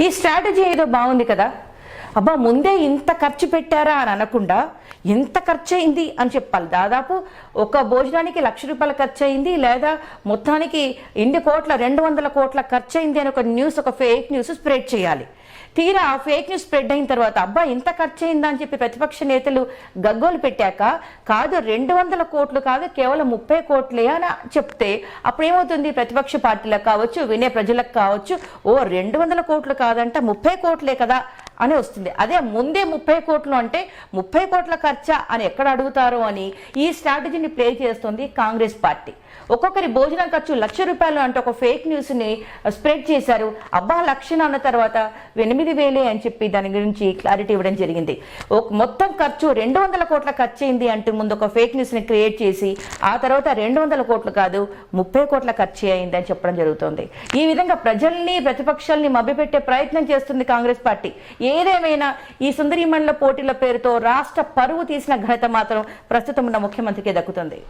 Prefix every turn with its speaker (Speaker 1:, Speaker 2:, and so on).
Speaker 1: ఈ స్ట్రాటజీ ఏదో బాగుంది కదా? అబ్బా ముందే ఇంత ఖర్చు పెట్టారా అని అనకుండా ఎంత ఖర్చు అయింది అని చెప్పాలి. దాదాపు ఒక భోజనానికి లక్ష రూపాయల ఖర్చు అయింది లేదా మొత్తానికి ఎన్ని కోట్ల రెండు వందల కోట్ల ఖర్చు అయింది అని ఒక న్యూస్ ఒక ఫేక్ న్యూస్ స్ప్రెడ్ చేయాలి. తీరా ఆ ఫేక్ న్యూస్ స్ప్రెడ్ అయిన తర్వాత అబ్బా ఇంత ఖర్చు అయిందా అని చెప్పి ప్రతిపక్ష నేతలు గగ్గోలు పెట్టాక కాదు రెండు వందల కోట్లు కాదు కేవలం ముప్పై కోట్లే అని చెప్తే అప్పుడు ఏమవుతుంది ప్రతిపక్ష పార్టీలకు కావచ్చు వినే ప్రజలకు కావచ్చు ఓ రెండు వందల కోట్లు కాదంట ముప్పై కోట్లే కదా అని వస్తుంది. అదే ముందే ముప్పై కోట్లు అంటే ముప్పై కోట్ల ఖర్చా అని ఎక్కడ అడుగుతారో అని ఈ స్ట్రాటజీని ప్లే చేస్తుంది కాంగ్రెస్ పార్టీ. ఒక్కొక్కరి భోజనం ఖర్చు లక్ష రూపాయలు అంటే ఒక ఫేక్ న్యూస్ని స్ప్రెడ్ చేశారు. అబ్బా లక్షణ అన్న తర్వాత ఎనిమిది వేలే అని చెప్పి దాని గురించి క్లారిటీ ఇవ్వడం జరిగింది. ఒక మొత్తం ఖర్చు రెండు వందల కోట్ల ఖర్చు అయింది అంటూ ముందు ఒక ఫేక్ న్యూస్ని క్రియేట్ చేసి ఆ తర్వాత రెండు వందల కోట్లు కాదు ముప్పై కోట్ల ఖర్చు అయింది అని చెప్పడం జరుగుతుంది. ఈ విధంగా ప్రజల్ని ప్రతిపక్షాల్ని మభ్యపెట్టే ప్రయత్నం చేస్తుంది కాంగ్రెస్ పార్టీ. ఏదేమైనా ఈ సుందరిమండల పోటీల పేరుతో రాష్ట్ర పరువు తీసిన ఘనత మాత్రం ప్రస్తుతం ఉన్న ముఖ్యమంత్రికే దక్కుతుంది.